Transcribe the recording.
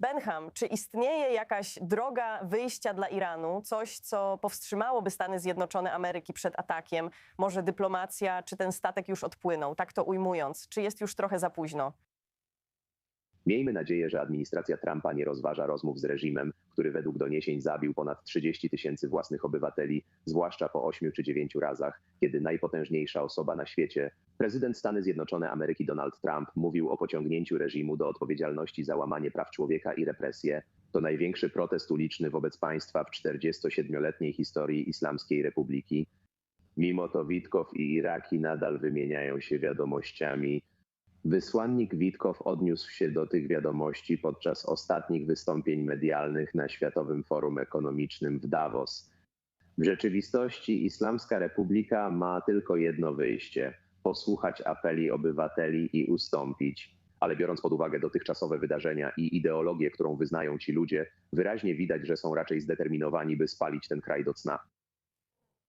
Benham, czy istnieje jakaś droga wyjścia dla Iranu, coś, co powstrzymałoby Stany Zjednoczone Ameryki przed atakiem? Może dyplomacja, czy ten statek już odpłynął? Tak to ujmując, czy jest już trochę za późno? Miejmy nadzieję, że administracja Trumpa nie rozważa rozmów z reżimem, który według doniesień zabił ponad 30 tysięcy własnych obywateli, zwłaszcza po ośmiu czy dziewięciu razach, kiedy najpotężniejsza osoba na świecie, prezydent Stany Zjednoczone Ameryki Donald Trump, mówił o pociągnięciu reżimu do odpowiedzialności za łamanie praw człowieka i represje. To największy protest uliczny wobec państwa w 47-letniej historii Islamskiej Republiki. Mimo to Witkow i Iraki nadal wymieniają się wiadomościami. Wysłannik Witkow odniósł się do tych wiadomości podczas ostatnich wystąpień medialnych na Światowym Forum Ekonomicznym w Davos. W rzeczywistości Islamska Republika ma tylko jedno wyjście posłuchać apeli obywateli i ustąpić. Ale biorąc pod uwagę dotychczasowe wydarzenia i ideologię, którą wyznają ci ludzie, wyraźnie widać, że są raczej zdeterminowani, by spalić ten kraj do cna.